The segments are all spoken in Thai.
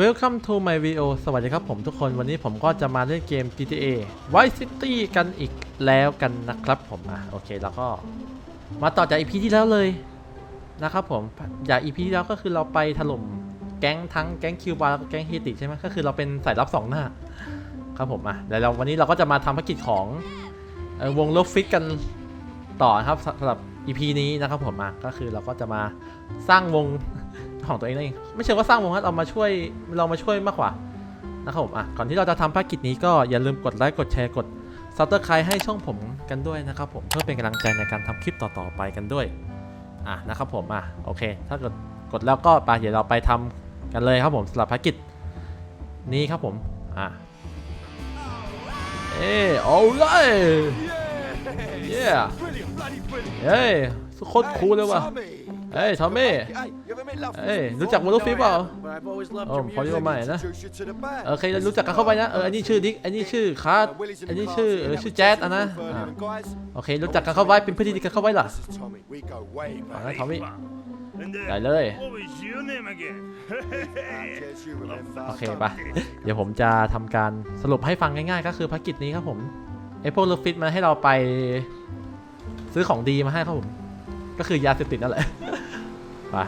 Welcome to my video สวัสดีครับผมทุกคนวันนี้ผมก็จะมาเล่นเกม GTA Vice City กันอีกแล้วกันนะครับผมอะโอเคแล้วก็มาต่อจาก EP ที่แล้วเลยนะครับผมจาก EP ที่แล้วก็คือเราไปถล่มแก๊งทั้งแก๊งคิวบาร์แล้วก็แก๊งเฮติใช่ไหมก็คือเราเป็นสายลับสองหน้าครับผมอะเดี๋ยวเราวันนี้เราก็จะมาทำภารกิจของวงโลฟิตกันต่อครับสำหรับ EP นี้นะครับผมอะก็คือเราก็จะมาสร้างวง ของตัวเองนั่นเองไม่เชิงว่าสร้างวงครับเรามาช่วยเรามาช่วยมากกว่านะครับผมอะก่อนที่เราจะทำภารกิจนี้ก็อย่าลืมกดไลค์กดแชร์กดซับสไครต์ให้ช่องผมกันด้วยนะครับผมเพื่อเป็นกำลังใจในการทำคลิปต่อๆไปกันด้วยอะนะครับผมอะโอเค ถ้ากดกดแล้วก็ไปเดี๋ยวเราไปทำกันเลยครับผมสำหรับภารกิจนี้ครับผมอะเอ้เอาเลยเย้เฮ้ยโคตรคูลเลยว่ะ เฮ้ยทอมมี่เอ้ยรู้จักวอลฟิปเปล่าโอ้พอดีว่าใหม่นะโอเครู้จักกันเข้าไปนะเอออันนี้ชื่อดิกอันนี้ชื่อคาร์ดอันนี้ชื่อเออชื่อแจ๊ดอะนะอะโอเครู้จักกันเข้าไว้เป็นเพื่อนที่ดีกันเข้าไว้ล่ะอะงั้นทอมมี่ได้เลยโอเคปะเดี๋ยวผมจะทำการสรุปให้ฟังง่ายๆ ก็คือภารกิจนี้ครับผมไอพวกลูฟิตมาให้เราไปซื้อของดีมาให้ครับผม ก็คือยาเสพติดนั่นแหละ ไป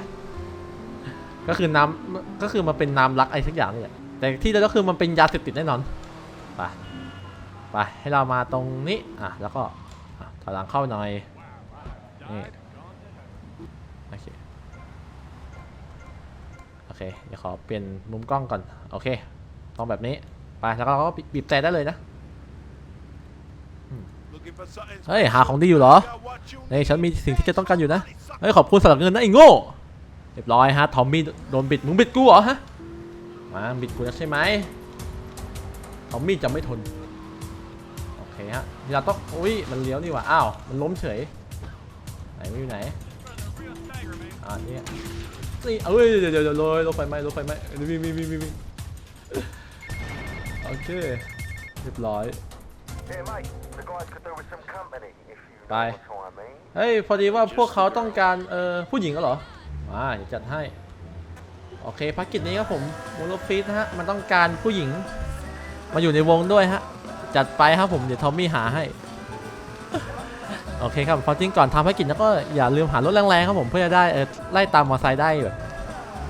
ก็คือน้ำก็คือมันเป็นน้ำรักอะไรสักอย่างนี่แหละแต่ที่แล้วก็คือมันเป็นยาเสพติดแน่นอนไปไปให้เรามาตรงนี้อะแล้วก็อะถอยหลังเข้าหน่อยนี่โอเคโอเคเดี๋ยวขอเปลี่ยนมุมกล้องก่อนโอเคต้องแบบนี้ไปแล้วเราก็บีบแต่ได้เลยนะ เฮ้ยหาของดีอยู่เหรอเฮ้ยฉันมีสิ่งที่จะต้องการอยู่นะเฮ้ยขอบคุณสำหรับเงินนะไอ้โง่เรียบร้อยฮะทอมมี่โดนบิดมึงบิดกูเหรอฮะมาบิดกู้ใช่ไหมทอมมี่จะไม่ทนโอเคฮะเราต้องอุ้ยมันเลี้ยวนี่ว่าอ้าวมันล้มเฉยไหนไม่อยู่ไหนอ่าเนี่ยนี่เอ้ยเดี๋ยวเดี๋ยวเดี๋ยวเลยรถไฟไหมรถไฟไหมมีมีมีมีมีโอเคเรียบร้อย ไปเฮ้ยพอดีว่าพวกเขาต้องการเอ่อผู้หญิงก็เหรอมาเดี๋ยวจัดให้ โอเคภารกิจนี้ครับผมโมโลฟีสฮะ มันต้องการผู้หญิง มาอยู่ในวงด้วยฮะ จัดไปครับผม เดี๋ยวทอมมี่หาให้ โอเคครับพอจริงก่อนทำภารกิจแล้วก็อย่าลืมหารถแรงๆครับผมเพื่อจะได้เออไล่ตามมอเตอร์ไซค์ได้แบบ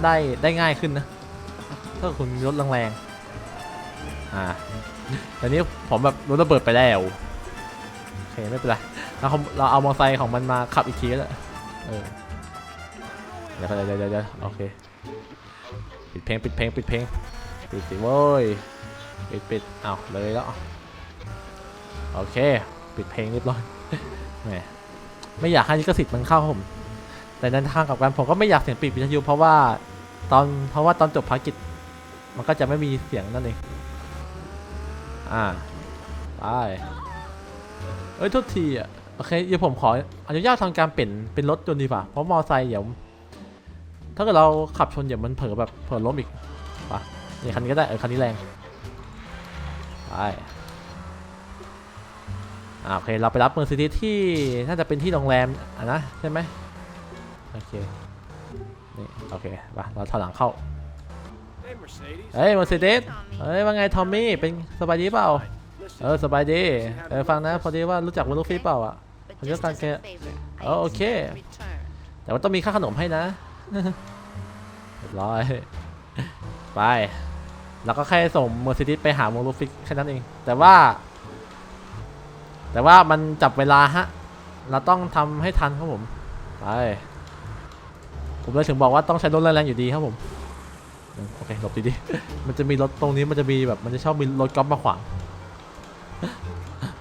ได้ได้ง่ายขึ้นนะ ถ้าคุณมีรถแรงๆอ่าแต่นี้ผมแบบรถระเบิดไปแล้วโอ เคไม่เป็นไรเราเอาเราเอามอเตอร์ไซค์ของมันมาขับอีกทีก็ได้เออเดี๋ยวเดี๋ยวเดี๋ยวโอเคปิดเพลงปิดเพลงปิดเพลงปิดสิเว้ยปิดปิดเอาเลยแล้วโอเค ปิดเพลงเรียบร้อยแหมไม่อยากให้ลิขสิทธิ์มันเข้าผม แต่ในทางกลับกันผมก็ไม่อยากเสียงปิดวิทยุเพราะว่าตอนเพราะว่าตอนจบภารกิจ มันก็จะไม่มีเสียงนั่นเองอ่าไป เอ้ยโทษทีอะโอเคเดี๋ยวผมขออนุญาตทำการเปลี่ยนเป็นรถยนต์ดีกว่าเพราะมอไซค์เดี๋ยวถ้าเกิดเราขับชนเดี๋ยวมันเผลอแบบเผลอล้มอีกป่ะนี่คันนี้ก็ได้เออคันนี้แรงไปอ่าโอเคเราไปรับเมอร์ซิเดสที่น่าจะเป็นที่โรงแรมอะนะใช่ไหมโอเคนี่โอเคไปเราถอยหลังเข้าเฮ้ยเมอร์ซิเดสเฮ้ยว่าไงทอมมี่เป็นสบายดีเปล่า เออสบายดีเออฟังนะ พอดีว่ารู้จักวอลลูฟี่เปล่าอะ But just as a favor, I Oh, need okay. some return. แต่ว่าต้องมีค่าขนมให้นะเรียบร้อย ไป แล้วก็แค่ส่งเมอร์ซิเดสไปหาโมโลฟิกแค่นั้นเอง แต่ว่า แต่ว่ามันจับเวลาฮะ เราต้องทำให้ทันครับผม ไป ผมเลยถึงบอกว่าต้องใช้รถแรงๆอยู่ดีครับผมอืมโอเคหลบดีๆมันจะมีรถตรงนี้มันจะมีแบบมันจะชอบมีรถก๊อฟมาขวาง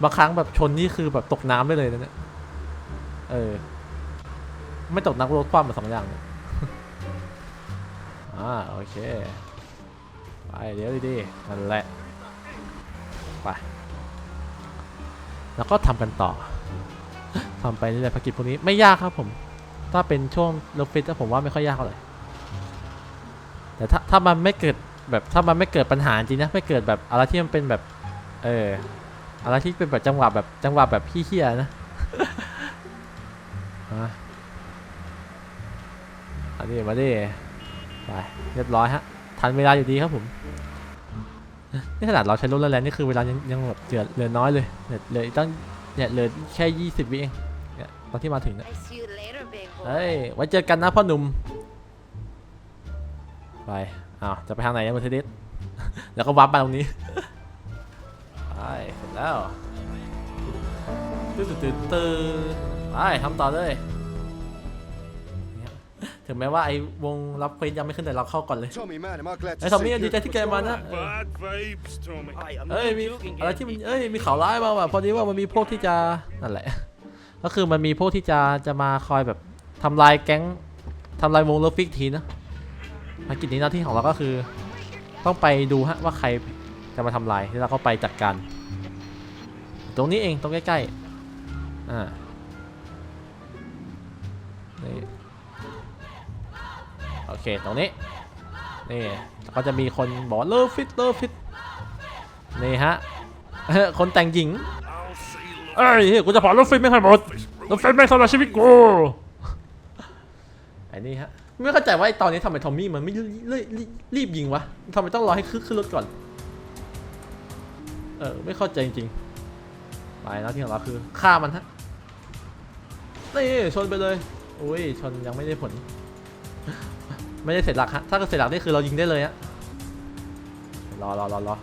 บางครั้งแบบชนนี่คือแบบตกน้ำได้เลยนะเนี่ยเออ ไม่ตกนักรถคว่ำมาสองอย่างเนี่ยอ่าโอเค ไปเดี๋ยวดีๆนั่นแหละ ไป แล้วก็ทำกันต่อทำไปเรื่อยๆภารกิจพวกนี้ไม่ยากครับผม ถ้าเป็นช่วงลบฟิตผมว่าไม่ค่อยยากเท่าไหร่แต่ถ้าถ้ามันไม่เกิดแบบถ้ามันไม่เกิดปัญหาจริงนะไม่เกิดแบบอะไรที่มันเป็นแบบ เออ อะไรที่เป็นแบบจังหวะแบบจังหวะแบบพี่เฮียนะมาอันนี้มาดิไปเรียบร้อยฮะ ทันเวลาอยู่ดีครับผม นี่ขนาดเราใช้รถแรงๆนี่คือเวลายังยังแบบเหลือเหลือน้อยเลยเหลือเหลือตั้งเนี่ยเหลือแค่ยี่สิบวิเองเนี่ยตอนที่มาถึงเนี่ย I see you later, big boy. เฮ้ยไว้เจอกันนะพ่อหนุ่ม ไปอ้าวจะไปทางไหนนะเมอร์เทเดสแล้วก็วับมาตรงนี้ไป เสร็จแล้วตื่นตื่นตื่นไปทำต่อเลยเนี่ยถึงแม้ว่าไอ้วงรับเควสยังไม่ขึ้นแต่เราเข้าก่อนเลย Tommy, man, am I glad ไอ้ to ทอมมี่ see ดี you. ใจที่แกมานะเออ Bad vibes, Tommy. เอ้ยมีอะไรที่มันเอ้ยมีข่าวร้ายมาว่ะพอดีว่ามันมีพวกที่จะนั่นแหละ ก็คือมันมีพวกที่จะจะมาคอยแบบทำลายแก๊งทำลายวงเลฟิกทีนะภารกิจนี้หน้าที่ของเราก็คือ ต้องไปดูฮะว่าใครจะมาทำลายแล้วเราก็ไปจัดการ ตรงนี้เองตรงใกล้ๆอ่านี่โอเคตรงนี้นี่ก็จะมีคนบอกเลิฟฟิตเลิฟฟิตนี่ฮะคนแต่งหญิงเอ้ยเฮ้ยกูจะเผารถไฟไม่ให้หมดรถไฟไม่สำหรับชีวิตกูไอ้นี่ฮะไม่เข้าใจว่าไอ้ตอนนี้ทำไมทอมมี่มันไม่รีบยิงวะทำไมต้องรอให้ขึ้นขึ้นรถก่อน เออไม่เข้าใจจริงๆ ไปหน้าที่ของเราคือฆ่ามันฮะนี่ชนไปเลยอุ้ยชนยังไม่ได้ผล ไม่ได้เสร็จหลักฮะถ้าเกิดเสร็จหลักนี่คือเรายิงได้เลยฮะรอรอรอรอ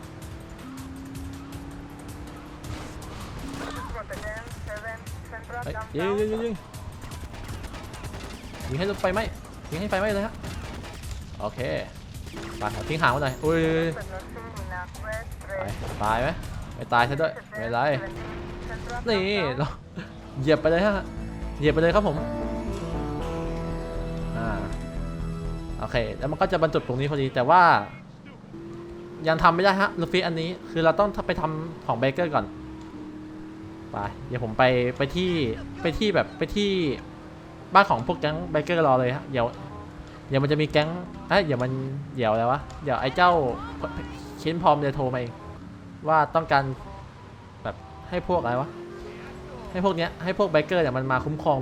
เฮ้ยยิงยิงยิงยิงยิงให้รถไฟไหมยิงให้ไฟไหมเลยฮะโอเคไปทิ้งหางไว้หน่อยอุ้ยไปตายไหม ไม่ตายซะด้วยไม่ไรนี่เราเหยียบไปเลยฮะเหยียบไปเลยครับผมอ่าโอเค แล้วมันก็จะบรรจุตรงนี้พอดีแต่ว่ายังทำไม่ได้ฮะลูฟี่อันนี้คือเราต้องไปทำของเบเกอร์ก่อนไปเดี๋ยวผมไปไปที่ไปที่แบบไปที่บ้านของพวกแก๊งไบเกอร์รอเลยฮะเดี๋ยวเดี๋ยวมันจะมีแก๊งเอ้ยเดี๋ยวมันเดี๋ยวอะไรวะเดี๋ยวไอ้เจ้าเคนพร้อมจะโทรมาเอง ว่าต้องการแบบให้พวกอะไรวะ ให้พวกเนี้ยให้พวกไบเกอร์เนี่ยมันมาคุ้มครอง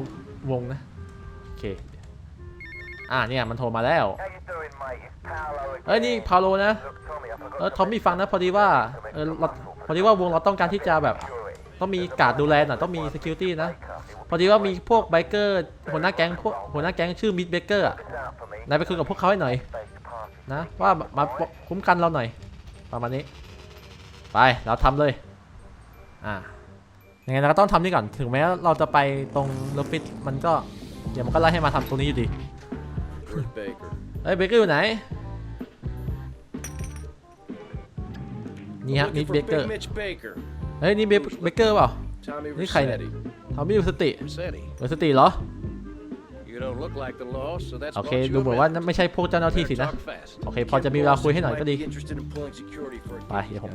วงนะ โอเค อ่าเนี่ยมันโทรมาแล้ว เอ้ยนี่พาโลนะ เออทอมมี่ฟังนะพอดีว่า เออเราพอดีว่าวงเราต้องการที่จะแบบต้องมีการดูแลหน่อยต้องมี security นะ พอดีว่ามีพวกไบเกอร์หัวหน้าแก๊งพวกหัวหน้าแก๊งชื่อมิดเบเกอร์นายไปคุยกับพวกเขาให้หน่อย นะว่ามาคุ้มกันเราหน่อยประมาณนี้ ไปเราทำเลย อ่ายังไงเราก็ต้องทำนี่ก่อน ถึงแม้เราจะไปตรงรถฟิตมันก็เดี๋ยวมันก็ไล่ให้มาทำตรงนี้อยู่ดี Where's Baker? เฮ้ยเบเกอร์อยู่ไหน นี่ฮะมิ Looking ด for เบเกอ Big ร์ Mitch Baker. เฮ้ยนี่เบเกอร์เปล่า Tommy Ni khai này. Rossetti. ทอมมี่อยู่สติ Rossetti. อยู่สติเหรอ You don't look like the law, so that's โอเค bought you ดู a เหมือนว่า minute. ไม่ใช่พวกเจ้าหน้าที่สิ Better นะ talk fast. โอเค พอจะมีเวลาคุยให้หน่อยก็ดี Might be interested in pulling security for a ไป gig เดี๋ยวผม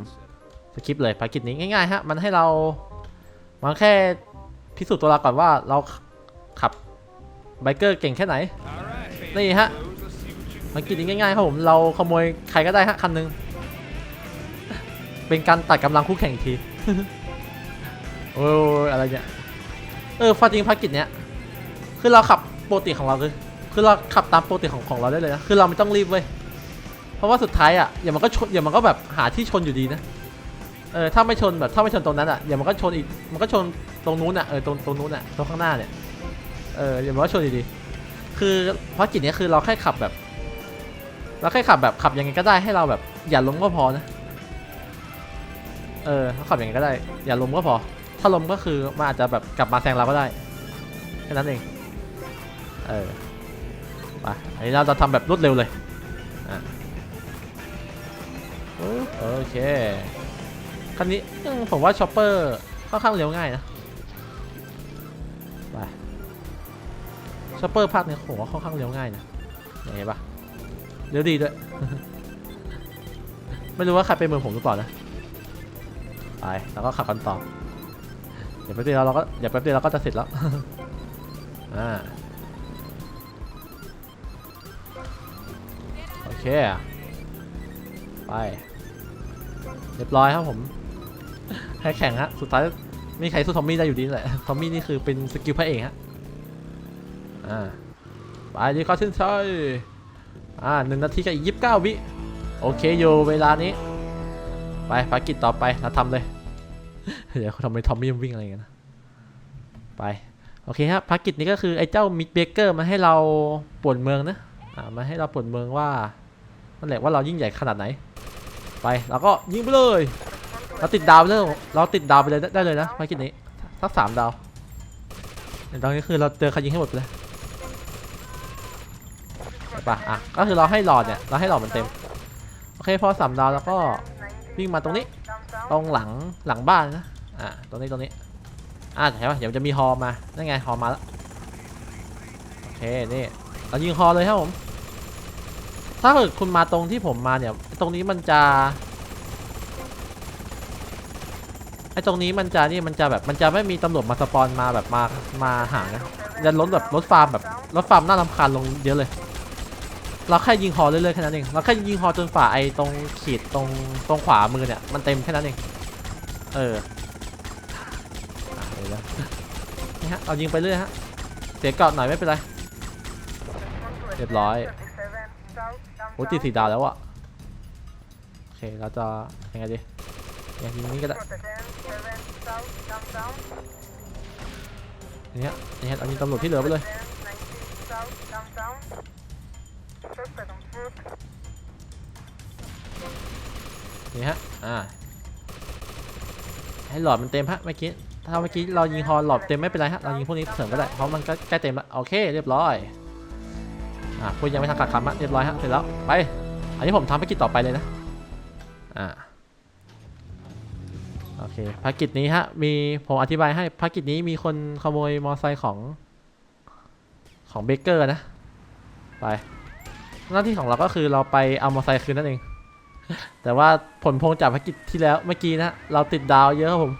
สกิปเลยภารกิจนี้ง่ายๆฮะมันให้เรามันแค่พิสูจน์ตัวเราก่อนว่าเราขับไบเกอร์เก่งแค่ไหนนี่ฮะภารกิจนี้ง่ายๆครับผมเราขโมยใครก็ได้ฮะคันหนึ่งเป็นการตัดกำลังคู่แข่งอีกทีโอ้ยอะไรเนี่ยเออฟาจริงภารกิจเนี้ยคือเราขับโปกติของเราคือคือเราขับตามโปกติของของเราได้เลยนะคือเราไม่ต้องรีบเว้ยเพราะว่าสุดท้ายอะอย่ามันก็ชนอย่ามันก็แบบหาที่ชนอยู่ดีนะ เออถ้าไม่ชนแบบถ้าไม่ชนตรงนั้นอะอย่ามันก็ชนอีกมันก็ชนตรงนู้นอะเออตรงตรงนู้นอะตรงข้างหน้าเนี่ยเอออย่ามันก็ชนดีคือภารกิจเนี้ยคือเราแค่ขับแบบ เราแค่ขับแบบขับยังไงก็ได้ให้เราแบบ อย่าล้มก็พอนะเออถ้าขับยังไงก็ได้ อย่าล้มก็พอ ถ้าล้มก็คือมันอาจจะแบบกลับมาแซงเราก็ได้แค่นั้นเองเออไปอันนี้เราจะทำแบบรวดเร็วเลยอะโอเค คันนี้ผมว่าชอปเปอร์ค่อนข้างเร็วง่ายนะไปชอปเปอร์ภาคเนี้ยผมว่าค่อนข้างเร็วง่ายนะเห็นปะเร็วดีด้วย ไม่รู้ว่าใครเป็นมือผมหรือเปล่านะไปแล้วก็ขับกันต่อเดี๋ยวแป๊บเดียวเราก็เดี๋ยวแป๊บเดียวเราก็จะเสร็จแล้วอ่าโอเค ไป เรียบร้อยครับผม ให้แข่งฮะ สุดท้ายมีใครสู้ทอมมี่ได้อยู่ดีแหละ ทอมมี่นี่คือเป็นสกิลพระเอกฮะ อ่า ไปดีเขาเส้นชัยอ่าหนึ่งนาทีกับอีกยี่สิบเก้าวิ โอเคอยู่เวลานี้ ไปภารกิจต่อไปเราทำเลย เดี๋ยวเขาทำไมทอมมี่วิ่งอะไรอย่างเงี้ยนะ ไป โอเคครับภารกิจนี้ก็คือไอ้เจ้ามิดเบเกอร์มาให้เราปวนเมืองนะ อ่า มาให้เราปวนเมืองว่านั่นแหละว่าเรายิ่งใหญ่ขนาดไหน ไปเราก็ยิงไปเลย เราติดดาวไปเลยเราติดดาวไปเลยได้เลยนะภารกิจนี้สักสามดาวแต่ตอนนี้คือเราเจอใครยิงให้หมดไปเลยไปปะอะก็คือเราให้หลอดเนี่ยเราให้หลอดมันเต็มโอเคพอสามดาวแล้วก็วิ่งมาตรงนี้ ตรงหลังหลังบ้านนะอะตรงนี้ตรงนี้อะเห็นปะเดี๋ยวมันจะมีฮอมานั่นไงฮอมาแล้วโอเคนี่เรายิงฮอเลยครับผมถ้าเกิดคุณมาตรงที่ผมมาเนี่ย ตรงนี้มันจะ ไอ้ตรงนี้มันจะนี่มันจะแบบมันจะไม่มีตำรวจมาสปอนมาแบบมามาหานะจะลดแบบลดฟาร์มแบบลดฟาร์มน่ารำคาญลงเยอะเลย เราแค่ยิงฮอเรื่อยๆแค่นั้นเองเราแค่ยิงฮอจนฝ่าไอ้ตรงขีดตรงตรงขวามือเนี่ยมันเต็มแค่นั้นเองเอออะเดี๋ยวนะนี่ฮะเรายิงไปเรื่อยฮะเสียเกาะหน่อยไม่เป็นไรเรียบร้อยโอ้ตีสีดาวแล้วอะโอเคเราจะยังไงดี อยังยิงนี้ก็ได้เนี่ฮะนี่ฮะเอายิงตำรวจที่เหลือไปเลยนี่ฮะ อ่า ให้หลอดมันเต็มฮะเมื่อกี้ ถ้าเมื่อกี้เรายิงฮอหลอดเต็มไม่เป็นไรฮะ เรายิงพวกนี้เสริมก็ได้ เพราะมันก็ใกล้เต็มแล้ว โอเค เรียบร้อย อ่าพวกยังไม่ทันกัดคำอะเรียบร้อยฮะ เสร็จแล้ว ไป อันนี้ผมทำภารกิจต่อไปเลยนะ อ่า โอเคภารกิจนี้ฮะ มีผมอธิบายให้ภารกิจนี้มีคนขโมยมอไซค์ของของเบเกอร์นะ ไป หน้าที่ของเราก็คือเราไปเอามอไซค์คืนนั่นเอง แต่ว่าผลพวงจากภารกิจที่แล้วเมื่อกี้นะ เราติดดาวเยอะครับผม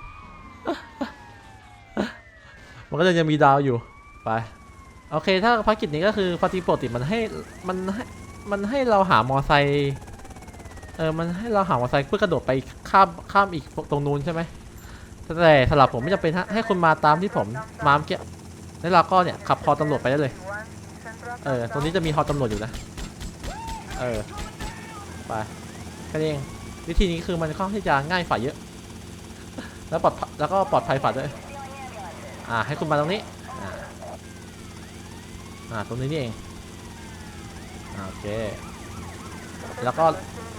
มันก็เลยยังมีดาวอยู่ ไป โอเค ถ้าภารกิจนี้ก็คือปฏิปกติมันให้มันให้มันให้เราหามอไซค์ เออ มันให้เราหามอไซค์เพื่อกระโดดไปข้ามข้ามอีกตรงนู้นใช่ไหมแต่สำหรับผมไม่จำเป็นฮะให้คุณมาตามที่ผมมาเมื่อกี้แล้วเราก็เนี่ยขับพอตำรวจไปได้เลย เออ ตรงนี้จะมีฮอตำรวจอยู่นะ เออ ไปแค่นี้เองวิธีนี้คือมันค่อนข้างที่จะง่ายฝ่ายเยอะ แล้วปลอดแล้วก็ปลอดภัยฝ่าด้วย อ่า ให้คุณมาตรงนี้ อ่า อ่า ตรงนี้นี่เอง โอเค แล้วก็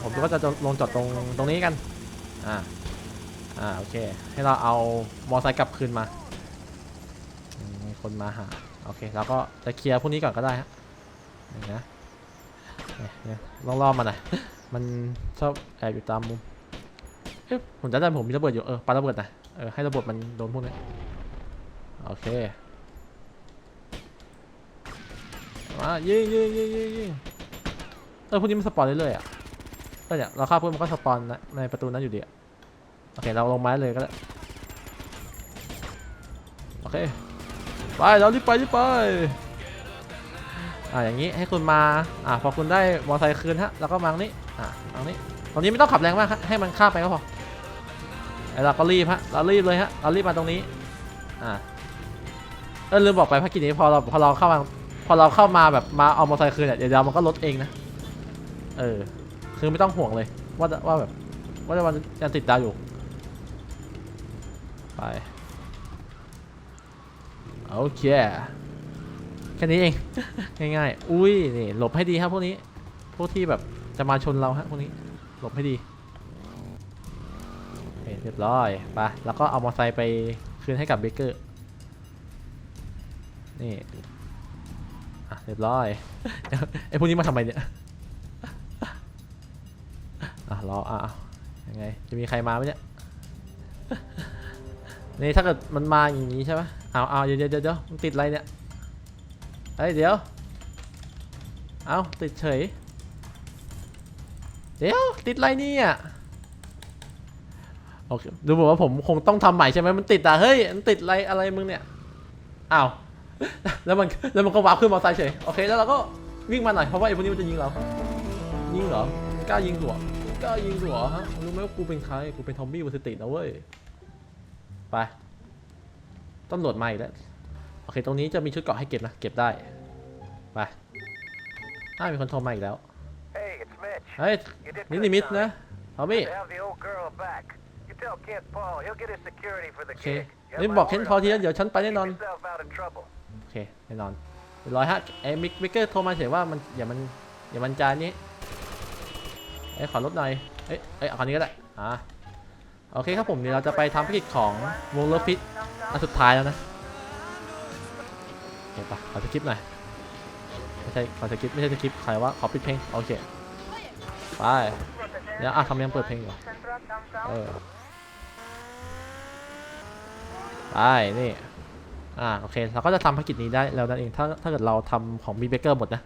ผมก็จะลงจอดตรงตรงนี้กัน อ่า อ่า โอเค ให้เราเอามอไซค์กลับคืนมา มีคนมาหา โอเค แล้วก็จะเคลียร์พวกนี้ก่อนก็ได้ฮะนี่นะเนี่ยเนี่ยลองล่อมันหน่อยมันชอบแอบอยู่ตามมุมเอ๊ะผมจะได้ผมมีระเบิดอยู่ เออปาระเบิดน่อยเออ ให้ระเบิดมันโดนพวกนี้ โอเค มายิงยิงยิงยิงยิงเออพวกนี้มันสปอนเรื่อยๆอะ ก็เนี่ยเราฆ่าพวกมันก็สปอนนะในประตูนั้นอยู่ดีโอเคเราลงไม้เลยก็ได้โอเคไปเรารีบไปรีบไปอ่าอย่างนี้ให้คุณมาอ่าพอคุณได้มอเตอร์ไซค์คืนฮะแล้วก็มางนี้อ่าตรงนี้ตรงนี้ไม่ต้องขับแรงมากฮะให้มันข้ามไปก็พอไอเราก็รีบฮะเรารีบเลยฮะเรารีบมาตรงนี้อ่าเออลืมบอกไปภารกิจนี้พอเราพอเราเข้ามาพอเราเข้ามาแบบมาเอามอเตอร์ไซค์คืนเนี่ยเดี๋ยวมันก็ลดเองนะเออ คือไม่ต้องห่วงเลย ว่าว่าแบบ ว่าจะวันยังติดดาวอยู่ ไป โอเค แค่นี้เอง ง่ายๆ อุ้ย นี่ หลบให้ดีครับพวกนี้ พวกที่แบบจะมาชนเราฮะพวกนี้ หลบให้ดีเคเรียบร้อย ไป แล้วก็เอามอเตอร์ไซค์ไปคืนให้กับเบเกอร์ นี่ อะ เรียบร้อย ไอ้พวกนี้มาทำไมเนี่ย รออะยังไง จะมีใครมาไหมเนี่ย นี่ถ้าเกิดมันมาอย่างนี้ใช่ไหมเอาเอาเดี๋ยวเดี๋ยวเดี๋ยวมันติดอะไรเนี่ยเฮ้ยเดี๋ยว เอาติดเฉย เดี๋ยวติดอะไรเนี่ยโอเคดูเหมือนว่าผมคงต้องทำใหม่ใช่ไหมมันติดอะเฮ้ยมันติดอะไรอะไรมึงเนี่ยอ้าวแล้วมันแล้วมันก็วาร์ปขึ้นมอเตอร์ไซค์เฉยโอเคแล้วเราก็วิ่งมาหน่อยเพราะว่าไอ้พวกนี้มันจะยิงเรา ยิงเหรอกล้ายิงหัว กล้ายิงหัวฮะรู้ไหมว่ากูเป็นใคร กูเป็นทอมบี้วอสตินะเว้ย ไปตำรวจมาอีกแล้ว โอเค ตรงนี้จะมีชุดเกราะให้เก็บนะ เก็บได้ ไปอ้าวมีคนโทรมาอีกแล้ว Hey, it's Mitch. เฮ้ย นี่นิมิตนะทอมมี่ Have the old girl back. You tell Kent Paul, he'll get his security for the โอเค gig. You นี่ have บอก my เคน word พอ on ที that. แล้วเดี๋ยวฉันไปแน่นอน Keep yourself out of trouble. โอเค แน่นอนเรียบร้อยฮะไอ้มิกมิกเกอร์โทรมาเฉยว่ามันอย่ามันอย่ามันจานนี้ เอ้ยขอลบหน่อย เอ้ยเอ้ยเอาคันนี้ก็ได้ อ่า โอเคครับผมเดี๋ยวเราจะไปทำภารกิจของวงเลฟิตอันสุดท้ายแล้วนะโอเคปะขอสคริปหน่อย ไม่ใช่ขอสคริปไม่ใช่สคริปใครว่าขอปิดเพลง โอเค ไปเดี๋ยวอะทำยังเปิดเพลงอยู่ เออ ไป นี่ อ่า โอเค เราก็จะทำภารกิจนี้ได้แล้วนั่นเอง ถ้าถ้าเกิดเราทำของบีเบเกอร์หมดนะ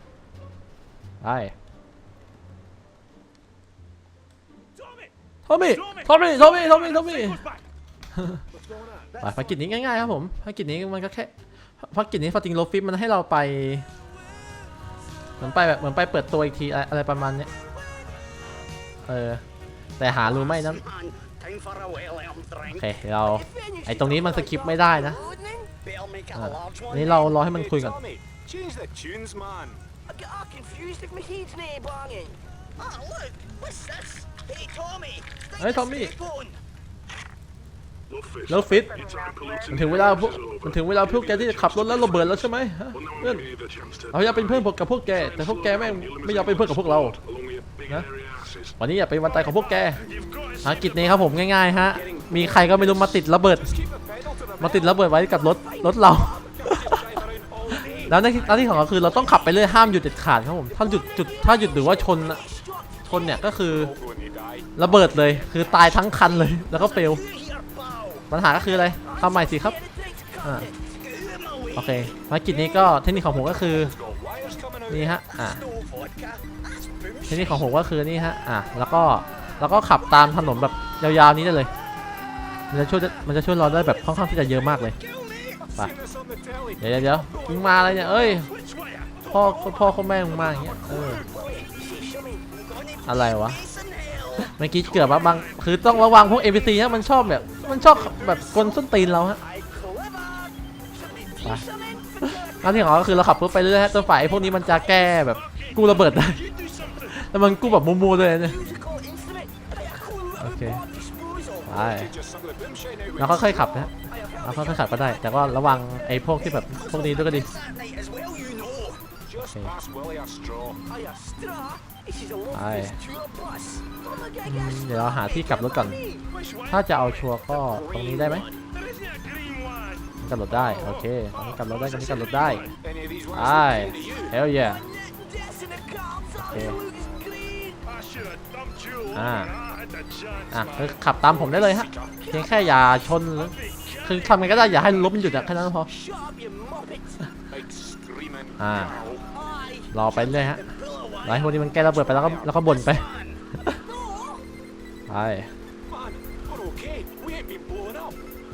ได้ ทอมมี่ทอมมี่ทอมมี่ทอมมี่ทอมมี่ไปภารกิจนี้ง่ายๆครับผมภารกิจนี้มันก็แค่ภารกิจนี้ฟาติงโลฟิปมันให้เราไป เหมือนไปแบบเหมือนไปเปิดตัวอีกทีอะไรอะไรประมาณเนี้ยเออแต่หารู้ไหมนั้น Time for a well-earned โอ drink. เคเราไอตรงนี้มันสคิปไม่ได้นะ Better make it อะ a large อั one. นนี้เรารอให้มันคุยก่อน Change the tunes, man. I get all confused if my head's nae banging. Ah, look, what's this? Hey, Tommy. stick Hey, this Tommy. tape on. แล้วฟิตมันถึงเวลาพวกมันถึงเวลาพวกแกที่จะขับรถแล้วระเบิดแล้วใช่ไหมฮะเพื่อนเราอยากเป็นเพื่อนกับพวกแก แต่พวกแกแม่งไม่ยอมเป็นเพื่อนกับพวกเรานะวันนี้อย่าเป็นวันตายของพวกแกภารกิจนี้ครับผมง่ายๆฮะมีใครก็ไม่รู้มาติดระเบิด มาติดระเบิดไว้กับรถรถเรา แล้วหน้าที่หน้าที่ของเราคือเราต้องขับไปเรื่อยห้ามหยุดเด็ดขาดครับผมถ้าหยุดจุดถ้าหยุดหรือว่าชนอะชนเนี่ยก็คือ Going to die. ระเบิดเลยคือตายทั้งคันเลยแล้วก็เฟลปัญหาก็คืออะไรทำใหม่สิครับ Get it right to Ah. cut it. Get him away. โอเคภารกิจนี้ก็เทคนิคของผมก็คือนี่ฮะอ่าเทคนิคของผมก็คือนี่ฮะอะแล้วก็แล้วก็ขับตามถนนแบบยาวๆนี้ได้เลยมันจะช่วยมันจะช่วยเราได้แบบค่อนข้างที่จะเยอะมากเลย Seen this on the telly. เดี๋ยวเดี๋ยวเดี๋ยวมึงมาอะไรเนี่ยเอ้ยพ่อพ่อเขาแม่มึงมาอย่างเงี้ยเอออะไรวะ เมื่อกี้เกือบว่าบางคือต้องระวังพวก NPC ฮะมันชอบแบบมันชอบแบบกลส้นตีนเราฮะ I clever. Should we teach him in? หน้าที่ของเราก็คือเราขับรถไปเรื่อยฮะจนฝ่ายไอ้พวกนี้มันจะแก้แบบกู้ระเบิดได้แต่มันกู้แบบมูๆเลยเนี่ย Musical instrument. Right, a cool little Okay. mod disposal. ไปแล้วค่อยๆขับนะฮะแล้วค่อยๆขับก็ได้ แต่ก็ระวังไอ้พวกที่แบบพวกนี้ด้วยก็ดี ไปเดี๋ยวเราหาที่กลับรถก่อน ถ้าจะเอาชัวร์ก็ตรงนี้ได้ไหมกลับรถได้ โอเคตรงนี้กลับรถได้ตรงนี้กลับรถได้ไปเฮลเย่โอเคอ่าอะคือขับตามผมได้เลยฮะ เพียงแค่อย่าชน คือทำไงก็ได้อย่าให้ล้มหยุดแค่นั้นพอ อ่ารอไปเลยฮะ Pull away. รอให้พวกนี้มันแก้ระเบิดไปแล้วก็แล้วก็บ่นไป No. ไป Man, we're okay. We ain't been blown up.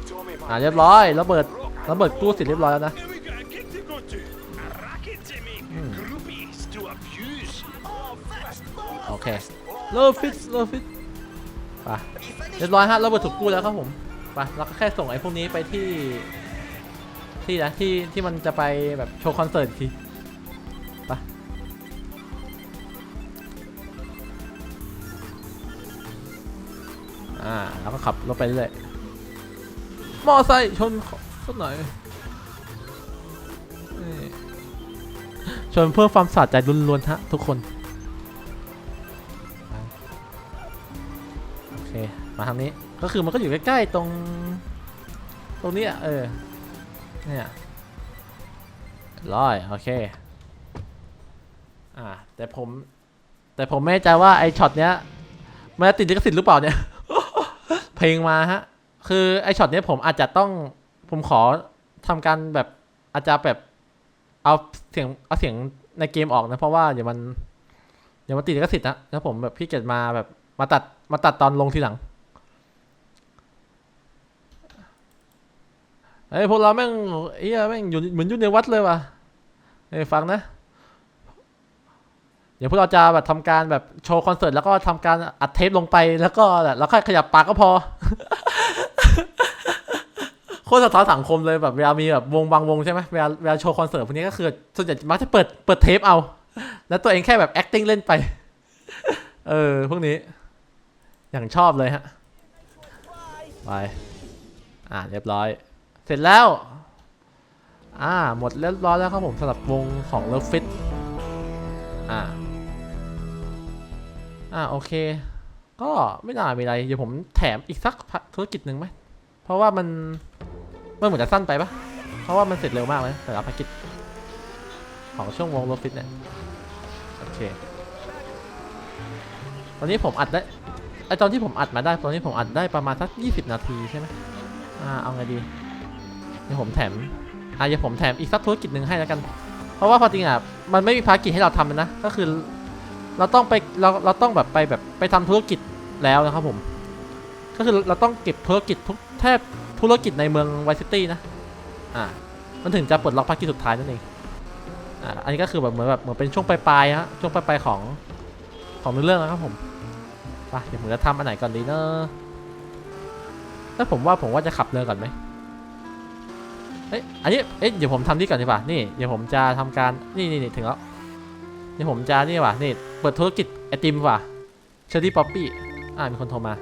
Tommy, อะ man. เรียบร้อยระเบิดระเบิดกู้เสร็จเรียบร้อยแล้วนะ Now we got a gig to go to. A racket to make. Hmm. Groupies to abuse. Oh, fist. โอเคเลิฟฟิตเลิฟฟิตไปเรียบร้อยฮะระเบิดถูกกู้แล้วครับผมไปเราก็แค่ส่งไอ้พวกนี้ไปที่ที่นะที่ที่มันจะไปแบบโชว์คอนเสิร์ตอีกที อ่าแล้วก็ขับรถไปเรื่อยมอไซค์ชนสักหน่อยชนเพื่อความสะใจล้วนๆฮะทุกคน โอเค มาทางนี้ก็คือมันก็อยู่ใกล้ๆตรง ตรงนี้ยเออเนี่ยร้อยโอเคอ่าแต่ผม แต่ผมไม่แน่ใจว่าไอช็อตเนี้ยมันติดลิขสิทธิ์หรือเปล่าเนี่ย เพลงมาฮะ คือไอช็อตเนี้ยผมอาจจะต้องผมขอทำการแบบอาจจะแบบเอาเสียงเอาเสียงในเกมออกนะ เพราะว่าเดี๋ยวมันเดี๋ยวมันติดลิขสิทธิ์นะแล้วผมแบบพี่เกียจมาแบบมาตัดมาตัดตอนลงทีหลังเฮ้พวกเราแม่งเอ้ยแม่งอยู่เหมือนอยู่ในวัดเลยว่ะเฮ้ฟังนะ เดี๋ยวพวกเราจะแบบทำการแบบโชว์คอนเสิร์ตแล้วก็ทำการอัดเทปลงไปแล้วก็แล้วค่อยขยับปากก็พอ โคตรสะท้อนสังคมเลยแบบเวลามีแบบวงบางวงใช่ไหมเวลาเวลาโชว์คอนเสิร์ตพวกนี้ก็คือส่วนใหญ่มักจะเปิดเปิดเทปเอา แล้วตัวเองแค่แบบ acting เล่นไป เออพวกนี้อย่างชอบเลยฮะไปอ่าเรียบร้อย เสร็จแล้ว อ่า หมดเรียบร้อยแล้วครับผมสำหรับวงของเลิฟฟิตอ่า อ่าโอเค ก็ไม่น่ามีอะไรเดี๋ยวผมแถมอีกสักธุรกิจหนึ่งไหมเพราะว่ามันมันเหมือนจะสั้นไปปะเพราะว่ามันเสร็จเร็วมากเลยแต่ละภารกิจของช่วงวงโรฟิตเนี่ยโอเค ตอนนี้ผมอัดได้ไอตอนที่ผมอัดมาได้ ตอนนี้ผมอัดได้ประมาณสัก20 นาทีใช่ไหมอ่าเอาไงดีเดี๋ยวผมแถมอ่าเดี๋ยวผมแถมอีกสักธุรกิจหนึ่งให้แล้วกัน เพราะว่าพอจริงอะมันไม่มีภารกิจให้เราทำนะ ก็คือ เราต้องไปเราเราต้องแบบไปแบบไปทำธุรกิจแล้วนะครับผม ก็คือเราต้องเก็บธุรกิจทุกแทบธุรกิจในเมืองไวซิตี้นะ อ่า มันถึงจะปลดล็อกภารกิจสุดท้ายนั่นเอง อ่า อันนี้ก็คือแบบเหมือนแบบเหมือนเป็นช่วงปลายๆฮะ ช่วงปลายๆของของเนื้อเรื่องนะครับผมไปเดี๋ยวผมจะทำอันไหนก่อนดีเนอะถ้าผมว่าผมว่าจะขับเรือก่อนไหมเอ้ย อันนี้ เอ้ย เดี๋ยวผมทำที่ก่อนดีกว่า นี่ เดี๋ยวผมจะทำการ นี่นี่นี่ถึงแล้ว เดี๋ยวผมจะนี่ว่ะนี่ เปิดธุรกิจไอติมว่ะเชอรี่ป๊อปปี้อ่ามีคนโทรมา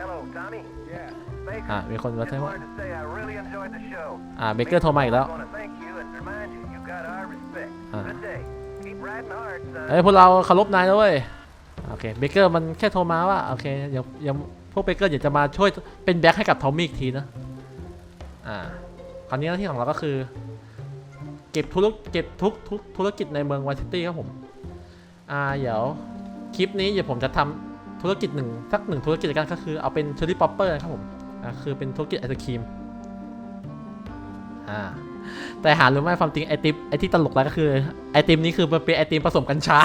Hello, Tommy. Yeah. Baker. อ่ามีคนมา Just ใช่ว่า wanted to say I really enjoyed the show. อ่าเบเกอร์โทรมาอีกแล้ว I want to thank you and remind you you got our respect. Ah. Good day. Keep riding hard, son. เอ้ยพวกเราเคารพนายนะเว้ยโอเคเบเกอร์มันแค่โทรมาว่าโอเคเดี๋ยวเดี๋ยวพวกเบเกอร์เดี๋ยวจะมาช่วยเป็นแบ็คให้กับทอมมี่อีกทีนะอ่าคราวนี้หน้าที่ของเราก็คือ เก็บธุรเก็บทุกทุกธุรกิจในเมืองไวซิตี้ครับผม อ่าเดี๋ยวคลิปนี้เดี๋ยวผมจะทำธุรกิจหนึ่งสักหนึ่งธุรกิจกันก็คือเอาเป็นเชอรี่ป๊อปเปอร์ครับผมอ่าคือเป็นธุรกิจไอศครีมอ่าแต่หารู้ไหมความจริงไอติมไอที่ตลกแล้วก็คือไอติมนี้คือมันเป็นไอติมผสมกัญชา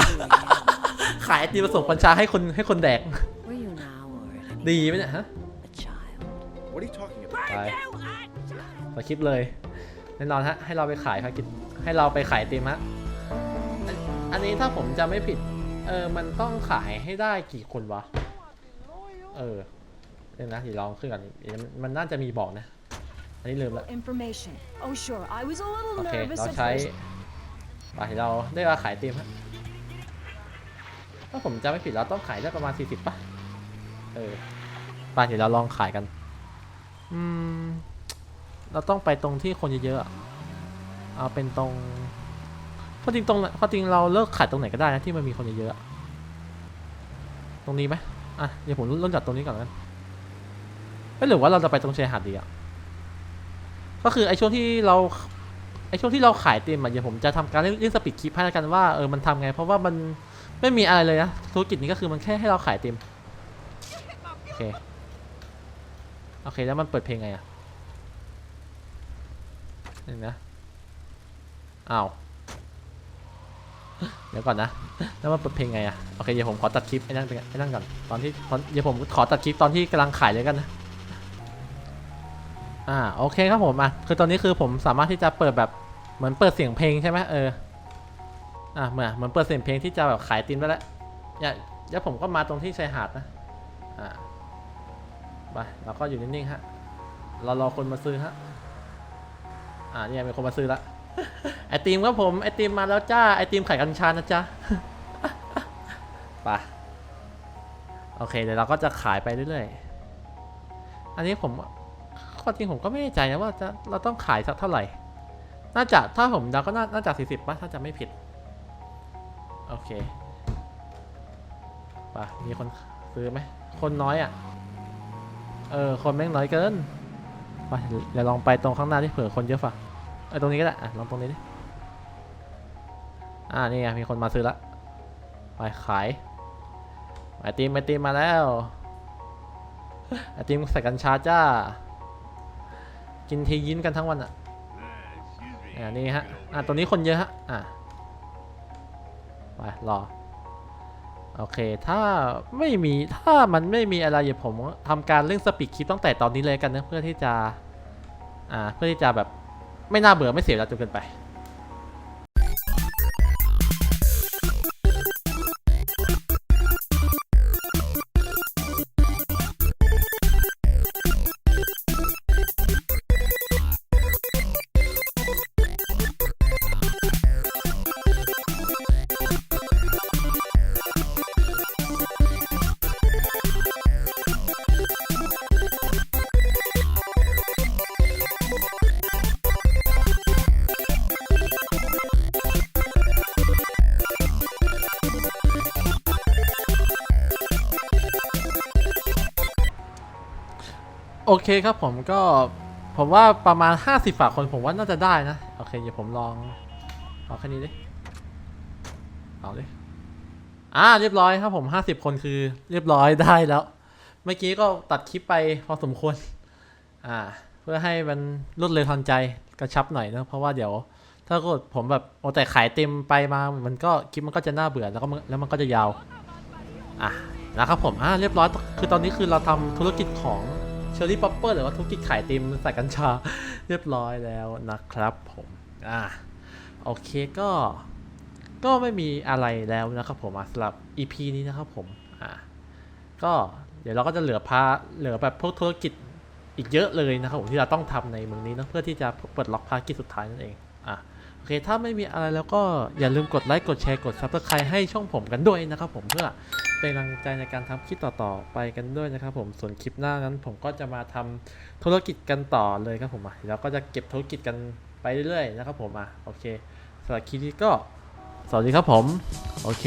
ขายไอติมผสมกัญชาให้คนให้คนแดก Were you now or at ดีไหมเนี่ยฮะ a child? What are you talking about? ไปสคริปต์เลยแน่นอนฮะให้เราไปขายภารกิจให้เราไปขายไอติมฮะ อันอันนี้ถ้าผมจะไม่ผิด เออ มันต้องขายให้ได้กี่คนวะ เออเดี๋ยวนะเดี๋ยวลองขึ้นก่อนเดี๋ยวมันมันน่าจะมีบอกนะ อันนี้ลืมละ Information. Oh, sure. I was a โอ little เค nervous เรา at ใช้ first. ไปเราได้ว่าขายไอติมฮะถ้าผมจำไม่ผิดเราต้องขายได้ประมาณ 40ป่ะ เออไปเดี๋ยวเราลองขายกัน อืม เราต้องไปตรงที่คนเยอะๆอะเอาเป็นตรงเพราะจริงตรงพราะจริงเราเลิกขายตรงไหนก็ได้นะที่มันมีคนเยอะๆตรงนี้ไหมอะเดี๋ยวผมเริ่มจากตรงนี้ก่อนกันไม่หรือว่าเราจะไปตรงชายหาดดีอะก็คือไอ้ช่วงที่เราไอช่วงที่เราขายเต็มอะเดี๋ยวผมจะทำการเล่นสปีดคลิปให้แล้วกันว่าเออมันทำไง เพราะว่ามันไม่มีอะไรเลยนะธุรกิจนี้ก็คือมันแค่ให้เราขายเต็มโอเคโอเคแล้วมันเปิดเพลงไงอะนี่นะอ้าว เดี๋ยวก่อนนะแล้วมันเปิดเพลงไงอะโอเคเดี๋ยวผมขอตัดคลิปไอ้นั่นไปไอ้นั่นก่อนตอนที่ตอนเดี๋ยวผมขอตัดคลิปตอนที่กำลังขายเลยกันนะอ่าโอเคครับผมอะคือตอนนี้คือผมสามารถที่จะเปิดแบบเหมือนเปิดเสียงเพลงใช่ไหมเอออะเหมือนเหมือนเปิดเสียงเพลงที่จะแบบขายติมได้แล้วเนี่ยแล้วผมก็มาตรงที่ชายหาดนะอ่าไปเราก็อยู่นิ่งๆฮะเรารอคนมาซื้อฮะอ่าเนี่ยมีคนมาซื้อละ ไอติมครับผม ไอติมมาแล้วจ้า ไอติมไข่กัญชานะจ๊ะ ไปโอเคเดี๋ยวเราก็จะขายไปเรื่อยๆ อันนี้ผมความจริงผมก็ไม่แน่ใจนะว่าจะเราต้องขายสักเท่าไหร่ น่าจะถ้าผมเดาก็น่าน่าจะ40ป่ะถ้าจะไม่ผิด โอเคไปมีคนซื้อไหม คนน้อยอะ เออ คนแม่งน้อยเกินไปเดี๋ยวลองไปตรงข้างหน้าที่เผื่อคนเยอะฝ่ะเออตรงนี้ก็ได้อะลองตรงนี้ดิ อ่านี่ไงมีคนมาซื้อละไปขายไอติมไอติมมาแล้วไอติมใส่กัญชาจ้า กินทียิ้นกันทั้งวันอะอ่านี่ฮะอ่าตรงนี้คนเยอะฮะอ่าไปรอโอเค ถ้าไม่มีถ้ามันไม่มีอะไรเดี๋ยวผมทำการเรื่องสปีดคลิปตั้งแต่ตอนนี้เลยกันนะเพื่อที่จะ อ่า เพื่อที่จะแบบไม่น่าเบื่อไม่เสียเวลาจนเกินไป โอเคครับผมก็ผมว่าประมาณ 50ฝากคนผมว่าน่าจะได้นะ โอเคเดี๋ยวผมลองเอาแค่นี้ดิเอาดิอ่าเรียบร้อยครับผม 50 คนคือเรียบร้อยได้แล้ว เมื่อกี้ก็ตัดคลิปไปพอสมควรอ่า เพื่อให้มันรวดเร็วทันใจกระชับหน่อยนะเพราะว่าเดี๋ยว ถ้ากดผมแบบโอาแต่ขายเต็มไปมามันก็คลิปมันก็จะน่าเบื่อแล้วก็แล้วมันก็จะยาวอะนะครับผมอ่าเรียบร้อยคือตอนนี้คือเราทำธุรกิจของ อร์รี่ป๊อปเปอร์หรือว่าธุรกิจขายต็มใส่กัญชาเรียบร้อยแล้วนะครับผมอ่าโอเคก็ก็ไม่มีอะไรแล้วนะครับผมสำหรับ EP นี้นะครับผมอ่าก็เดี๋ยวเราก็จะเหลือพาเหลือแบบพวกธุรกิจอีกเยอะเลยนะครับผมที่เราต้องทำในเมืองนี้นะเพื่อที่จะเปิดล็อกภารกิจสุดท้ายนั่นเองอะ โอเคถ้าไม่มีอะไรแล้วก็อย่าลืมกดไลค์กดแชร์กดซับสไครต์ให้ช่องผมกันด้วยนะครับผมเพื่อเป็นกำลังใจในการทำคลิปต่อๆไปกันด้วยนะครับผมส่วนคลิปหน้านั้นผมก็จะมาทำธุรกิจกันต่อเลยครับผมอะแล้วก็จะเก็บธุรกิจกันไปเรื่อยๆนะครับผมอะโอเคสำหรับคลิปนี้ก็สวัสดีครับผม โอเค